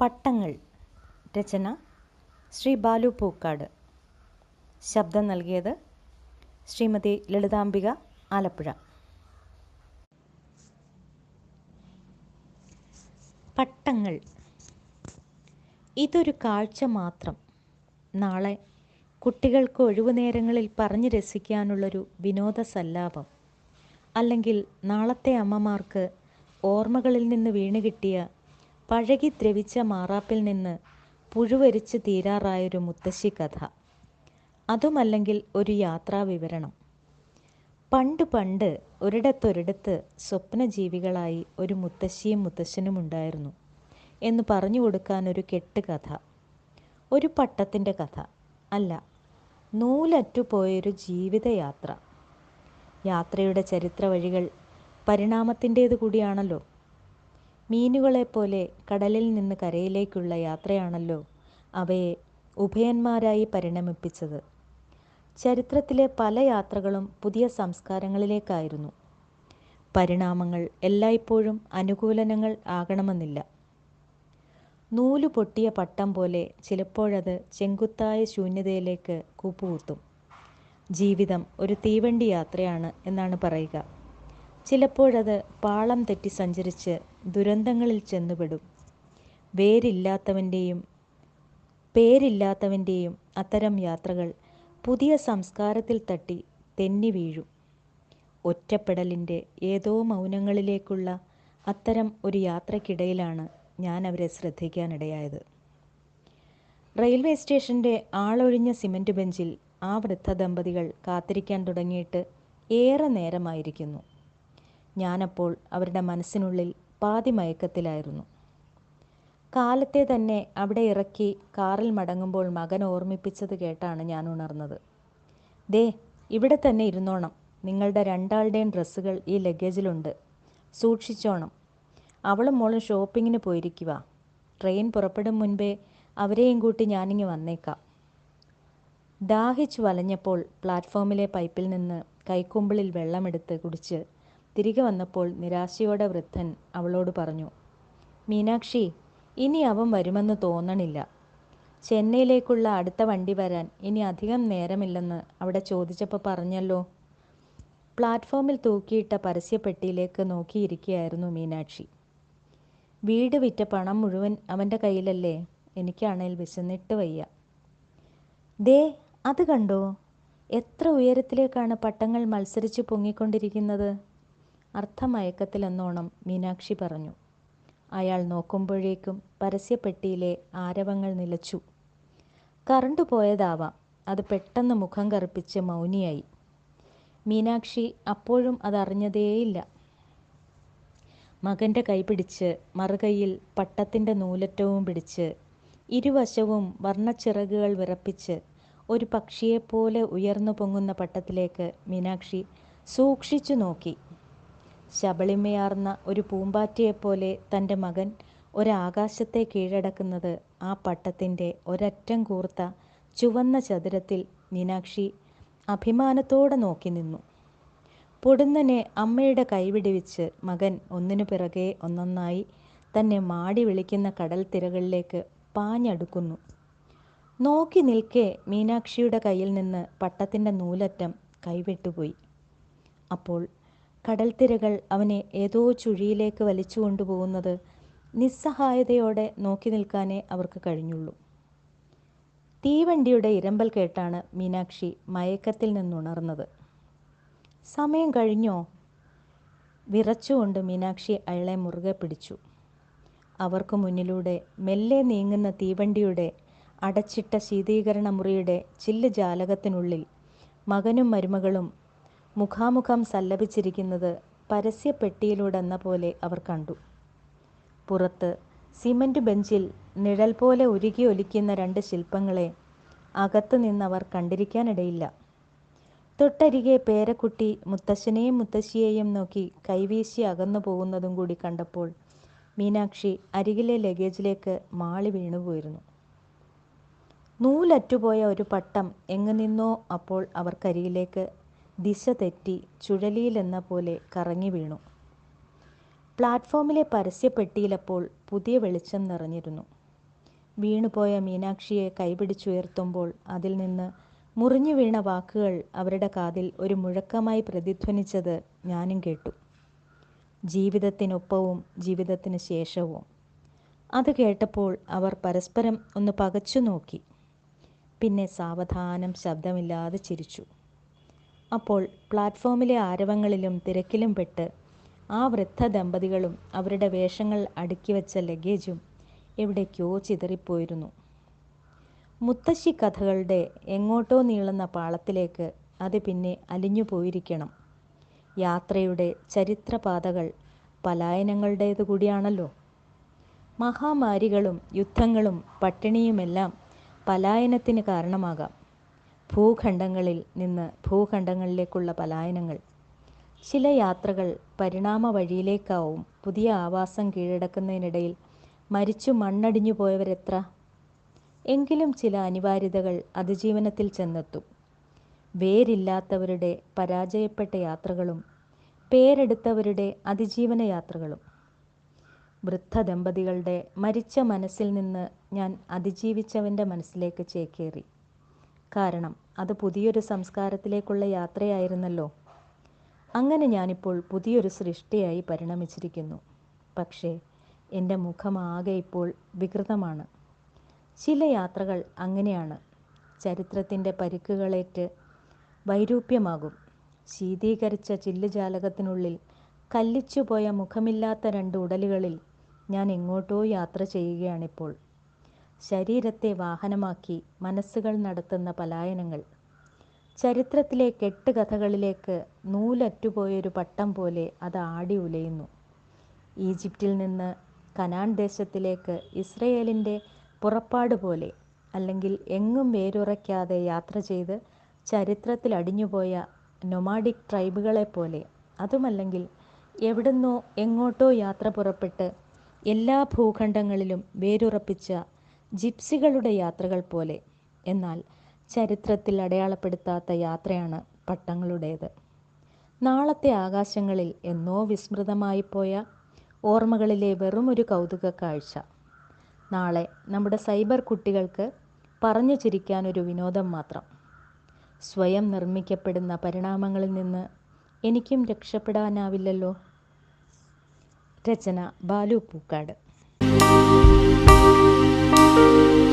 പട്ടങ്ങൾ. രചന ശ്രീ ബാലു പൂക്കാട്. ശബ്ദം നൽകിയത് ശ്രീമതി ലളിതാംബിക ആലപ്പുഴ. പട്ടങ്ങൾ. ഇതൊരു കാഴ്ച മാത്രം. നാളെ കുട്ടികൾക്ക് ഒഴിവു നേരങ്ങളിൽ പറഞ്ഞു രസിക്കാനുള്ളൊരു വിനോദസല്ലാപം. അല്ലെങ്കിൽ നാളത്തെ അമ്മമാർക്ക് ഓർമ്മകളിൽ നിന്ന് വീണ് കിട്ടിയ പഴകി ദ്രവിച്ച മാറാപ്പിൽ നിന്ന് പുഴുവരിച്ച് തീരാറായൊരു മുത്തശ്ശി കഥ. അതുമല്ലെങ്കിൽ ഒരു യാത്രാ വിവരണം. പണ്ട് പണ്ട് ഒരിടത്തൊരിടത്ത് സ്വപ്നജീവികളായി ഒരു മുത്തശ്ശിയും മുത്തശ്ശനും ഉണ്ടായിരുന്നു എന്ന് പറഞ്ഞു കൊടുക്കാൻ ഒരു കെട്ട് കഥ. ഒരു പട്ടത്തിന്റെ കഥ. അല്ല നൂലറ്റുപോയൊരു ജീവിതയാത്ര. യാത്രയുടെ ചരിത്ര വഴികൾ പരിണാമത്തിന്റേത് കൂടിയാണല്ലോ. മീനുകളെപ്പോലെ കടലിൽ നിന്ന് കരയിലേക്കുള്ള യാത്രയാണല്ലോ അവയെ ഉഭയന്മാരായി പരിണമിപ്പിച്ചത്. ചരിത്രത്തിലെ പല യാത്രകളും പുതിയ സംസ്കാരങ്ങളിലേക്കായിരുന്നു. പരിണാമങ്ങൾ എല്ലായ്പ്പോഴും അനുകൂലനങ്ങൾ ആകണമെന്നില്ല. നൂൽ പൊട്ടിയ പട്ടം പോലെ ചിലപ്പോഴത് ചെങ്കുത്തായ ശൂന്യതയിലേക്ക് കൂപ്പുകൂത്തും ജീവിതം ഒരു തീവണ്ടി യാത്രയാണ് എന്നാണ് പറയുക. ചിലപ്പോഴത് പാളം തെറ്റി സഞ്ചരിച്ച് ദുരന്തങ്ങളിൽ ചെന്നുപെടും. വേരില്ലാത്തവന്റെയും പേരില്ലാത്തവന്റെയും അത്തരം യാത്രകൾ പുതിയ സംസ്കാരത്തിൽ തട്ടി തെന്നി വീഴും. ഒറ്റപ്പെടലിന്റെ ഏതോ മൗനങ്ങളിലേക്കുള്ള അത്തരം ഒരു യാത്രക്കിടയിലാണ് ഞാൻ അവരെ ശ്രദ്ധിക്കാനിടയായത്. റെയിൽവേ സ്റ്റേഷന്റെ ആളൊഴിഞ്ഞ സിമന്റ് ബെഞ്ചിൽ ആ വൃദ്ധ ദമ്പതികൾ കാത്തിരിക്കാൻ തുടങ്ങിയിട്ട് ഏറെ നേരമായിരിക്കുന്നു. ഞാനപ്പോൾ അവരുടെ മനസ്സിനുള്ളിൽ പാതി മയക്കത്തിലായിരുന്നു. കാലത്തെ തന്നെ അവിടെ ഇറക്കി കാറിൽ മടങ്ങുമ്പോൾ മകൻ ഓർമ്മിപ്പിച്ചത് കേട്ടാണ് ഞാൻ ഉണർന്നത്. ദേ ഇവിടെ തന്നെ ഇരുന്നോണം. നിങ്ങളുടെ രണ്ടാളുടെയും ഡ്രസ്സുകൾ ഈ ലഗേജിലുണ്ട്. സൂക്ഷിച്ചോണം. അവളും മോളും ഷോപ്പിങ്ങിന് പോയിരിക്കുക. ട്രെയിൻ പുറപ്പെടും മുൻപേ അവരെയും കൂട്ടി ഞാനിങ്ങി വന്നേക്കാം. ദാഹിച്ചു വലഞ്ഞപ്പോൾ പ്ലാറ്റ്ഫോമിലെ പൈപ്പിൽ നിന്ന് കൈക്കുമ്പിളിൽ വെള്ളമെടുത്ത് കുടിച്ച് തിരികെ വന്നപ്പോൾ നിരാശയോടെ വൃദ്ധൻ അവളോട് പറഞ്ഞു മീനാക്ഷി ഇനി അവൻ വരുമെന്ന് തോന്നണില്ല. ചെന്നൈയിലേക്കുള്ള അടുത്ത വണ്ടി വരാൻ ഇനി അധികം നേരമില്ലെന്ന് അവിടെ ചോദിച്ചപ്പോൾ പറഞ്ഞല്ലോ. പ്ലാറ്റ്ഫോമിൽ തൂക്കിയിട്ട പരസ്യപ്പെട്ടിയിലേക്ക് നോക്കിയിരിക്കുകയായിരുന്നു മീനാക്ഷി. വീട് വിറ്റ പണം മുഴുവൻ അവന്റെ കയ്യിലല്ലേ? എനിക്കാണേൽ വിശന്നിട്ട് വയ്യ. ദേ അത് കണ്ടോ? എത്ര ഉയരത്തിലേക്കാണ് പട്ടങ്ങൾ മത്സരിച്ച് പൊങ്ങിക്കൊണ്ടിരിക്കുന്നത്? അർത്ഥമയക്കത്തിലെന്നോണം മീനാക്ഷി പറഞ്ഞു. അയാൾ നോക്കുമ്പോഴേക്കും പരസ്യപ്പെട്ടിയിലെ ആരവങ്ങൾ നിലച്ചു. കറണ്ട് പോയതാവാം. അത് പെട്ടെന്ന് മുഖം കറുപ്പിച്ച് മൗനിയായി. മീനാക്ഷി അപ്പോഴും അതറിഞ്ഞതേയില്ല. മകന്റെ കൈ പിടിച്ച് മറുകൈയിൽ പട്ടത്തിന്റെ നൂലറ്റവും പിടിച്ച് ഇരുവശവും വർണച്ചിറകുകൾ വിറപ്പിച്ച് ഒരു പക്ഷിയെപ്പോലെ ഉയർന്നു പൊങ്ങുന്ന പട്ടത്തിലേക്ക് മീനാക്ഷി സൂക്ഷിച്ചു നോക്കി. ശബളിമയാർന്ന ഒരു പൂമ്പാറ്റയെപ്പോലെ തന്റെ മകൻ ഒരാകാശത്തെ കീഴടക്കുന്നത് ആ പട്ടത്തിന്റെ ഒരറ്റം കൂർത്ത ചുവന്ന ചതുരത്തിൽ മീനാക്ഷി അഭിമാനത്തോടെ നോക്കി നിന്നു. പൊടുന്നനെ അമ്മയുടെ കൈവിടിവിച്ച് മകൻ ഒന്നിനു പിറകെ ഒന്നൊന്നായി തന്നെ മാടി വിളിക്കുന്ന കടൽ തിരകളിലേക്ക് പാഞ്ഞടുക്കുന്നു. നോക്കി നിൽക്കെ മീനാക്ഷിയുടെ കയ്യിൽ നിന്ന് പട്ടത്തിന്റെ നൂലറ്റം കൈവിട്ടുപോയി. അപ്പോൾ കടൽത്തിരകൾ അവനെ ഏതോ ചുഴിയിലേക്ക് വലിച്ചു കൊണ്ടുപോകുന്നത് നിസ്സഹായതയോടെ നോക്കി നിൽക്കാനേ അവർക്ക് കഴിഞ്ഞുള്ളൂ. തീവണ്ടിയുടെ ഇരമ്പൽ കേട്ടാണ് മീനാക്ഷി മയക്കത്തിൽ നിന്നുണർന്നത്. സമയം കഴിഞ്ഞോ? വിറച്ചുകൊണ്ട് മീനാക്ഷി അയാളെ മുറുകെ പിടിച്ചു. അവർക്ക് മുന്നിലൂടെ മെല്ലെ നീങ്ങുന്ന തീവണ്ടിയുടെ അടച്ചിട്ട ശീതീകരണ മുറിയുടെ ചില്ല് ജാലകത്തിനുള്ളിൽ മകനും മരുമകളും മുഖാമുഖം സല്ലപിച്ചിരിക്കുന്നത് പരസ്യപ്പെട്ടിയിലൂടെന്ന പോലെ അവർ കണ്ടു. പുറത്ത് സിമന്റ് ബെഞ്ചിൽ നിഴൽ പോലെ ഉരുകി ഒലിക്കുന്ന രണ്ട് ശില്പങ്ങളെ അകത്തു നിന്നവർ കണ്ടിരിക്കാനിടയില്ല. തൊട്ടരികെ പേരക്കുട്ടി മുത്തശ്ശനെയും മുത്തശ്ശിയെയും നോക്കി കൈവീശി അകന്നു പോകുന്നതും കൂടി കണ്ടപ്പോൾ മീനാക്ഷി അരികിലെ ലഗേജിലേക്ക് മാളി വീണുപോയിരുന്നു നൂലറ്റുപോയ ഒരു പട്ടം എങ്ങു നിന്നോ അപ്പോൾ അവർക്കരികിലേക്ക് ദിശ തെറ്റി ചുഴലിയിലെന്ന പോലെ കറങ്ങി വീണു. പ്ലാറ്റ്ഫോമിലെ പരസ്യപ്പെട്ടിയിലപ്പോൾ പുതിയ വെളിച്ചം നിറഞ്ഞിരുന്നു. വീണുപോയ മീനാക്ഷിയെ കൈപിടിച്ചുയർത്തുമ്പോൾ അതിൽ നിന്ന് മുറിഞ്ഞു വീണ വാക്കുകൾ അവരുടെ കാതിൽ ഒരു മുഴക്കമായി പ്രതിധ്വനിച്ചത് ഞാനും കേട്ടു. ജീവിതത്തിനൊപ്പവും ജീവിതത്തിന് ശേഷവും. അത് കേട്ടപ്പോൾ അവർ പരസ്പരം ഒന്ന് പകച്ചു നോക്കി പിന്നെ സാവധാനം ശബ്ദമില്ലാതെ ചിരിച്ചു. അപ്പോൾ പ്ലാറ്റ്ഫോമിലെ ആരവങ്ങളിലും തിരക്കിലും പെട്ട് ആ വൃദ്ധ ദമ്പതികളും അവരുടെ വേഷങ്ങൾ അടുക്കി വച്ച ലഗേജും എവിടേക്കോ ചിതറിപ്പോയിരുന്നു. മുത്തശ്ശി കഥകളുടെ എങ്ങോട്ടോ നീളുന്ന പാളത്തിലേക്ക് അത് പിന്നെ അലിഞ്ഞു പോയിരിക്കണം. യാത്രയുടെ ചരിത്രപാതകൾ പലായനങ്ങളുടേതു കൂടിയാണല്ലോ. മഹാമാരികളും യുദ്ധങ്ങളും പട്ടിണിയുമെല്ലാം പലായനത്തിന് കാരണമാകാം. ഭൂഖണ്ഡങ്ങളിൽ നിന്ന് ഭൂഖണ്ഡങ്ങളിലേക്കുള്ള പലായനങ്ങൾ. ചില യാത്രകൾ പരിണാമ വഴിയിലേക്കാവും പുതിയ ആവാസം കീഴടക്കുന്നതിനിടയിൽ മരിച്ചു മണ്ണടിഞ്ഞു പോയവരെത്ര? എങ്കിലും ചില അനിവാര്യതകൾ അതിജീവനത്തിൽ ചെന്നെത്തും. വേരില്ലാത്തവരുടെ പരാജയപ്പെട്ട യാത്രകളും പേരെടുത്തവരുടെ അതിജീവന യാത്രകളും. വൃദ്ധ ദമ്പതികളുടെ മരിച്ച മനസ്സിൽ നിന്ന് ഞാൻ അതിജീവിച്ചവന്റെ മനസ്സിലേക്ക് ചേക്കേറി. കാരണം അത് പുതിയൊരു സംസ്കാരത്തിലേക്കുള്ള യാത്രയായിരുന്നല്ലോ. അങ്ങനെ ഞാനിപ്പോൾ പുതിയൊരു സൃഷ്ടിയായി പരിണമിച്ചിരിക്കുന്നു. പക്ഷേ എന്റെ മുഖമാകെ ഇപ്പോൾ വികൃതമാണ്. ചില യാത്രകൾ അങ്ങനെയാണ്. ചരിത്രത്തിന്റെ പരിക്കുകളേറ്റ് വൈരൂപ്യമാകും. ശീതീകരിച്ച ചില്ലുജാലകത്തിനുള്ളിൽ കല്ലിച്ചുപോയ മുഖമില്ലാത്ത രണ്ട് ഉടലുകളിൽ ഞാൻ എങ്ങോട്ടോ യാത്ര ചെയ്യുകയാണിപ്പോൾ. ശരീരത്തെ വാഹനമാക്കി മനസ്സുകൾ നടത്തുന്ന പലായനങ്ങൾ. ചരിത്രത്തിലെ കെട്ടുകഥകളിലേക്ക് നൂലറ്റുപോയൊരു പട്ടം പോലെ അത് ആടി ഉലയുന്നു. ഈജിപ്തിൽ നിന്ന് കനാൻ ദേശത്തിലേക്ക് ഇസ്രയേലിന്റെ പുറപ്പാട് പോലെ അല്ലെങ്കിൽ എങ്ങും വേരുറയ്ക്കാതെ യാത്ര ചെയ്ത് ചരിത്രത്തിൽ അടിഞ്ഞുപോയ നൊമാഡിക് ട്രൈബുകളെപ്പോലെ അതുമല്ലെങ്കിൽ എവിടുന്നോ എങ്ങോട്ടോ യാത്ര പുറപ്പെട്ട് എല്ലാ ഭൂഖണ്ഡങ്ങളിലും വേരുറപ്പിച്ച ജിപ്സികളുടെ യാത്രകൾ പോലെ. എന്നാൽ ചരിത്രത്തിൽ അടയാളപ്പെടുത്താത്ത യാത്രയാണ് പട്ടങ്ങളുടേത്. നാളത്തെ ആകാശങ്ങളിൽ എന്നോ വിസ്മൃതമായി പോയ ഓർമ്മകളിലെ വെറുമൊരു കൗതുക കാഴ്ച. നാളെ നമ്മുടെ സൈബർ കുട്ടികൾക്ക് പറഞ്ഞു ചിരിക്കാൻ ഒരു വിനോദം മാത്രം. സ്വയം നിർമ്മിക്കപ്പെടുന്ന പരിണാമങ്ങളിൽ നിന്ന് എനിക്കും രക്ഷപ്പെടാനാവില്ലല്ലോ. രചന ബാലു പൂക്കാട്. Thank you.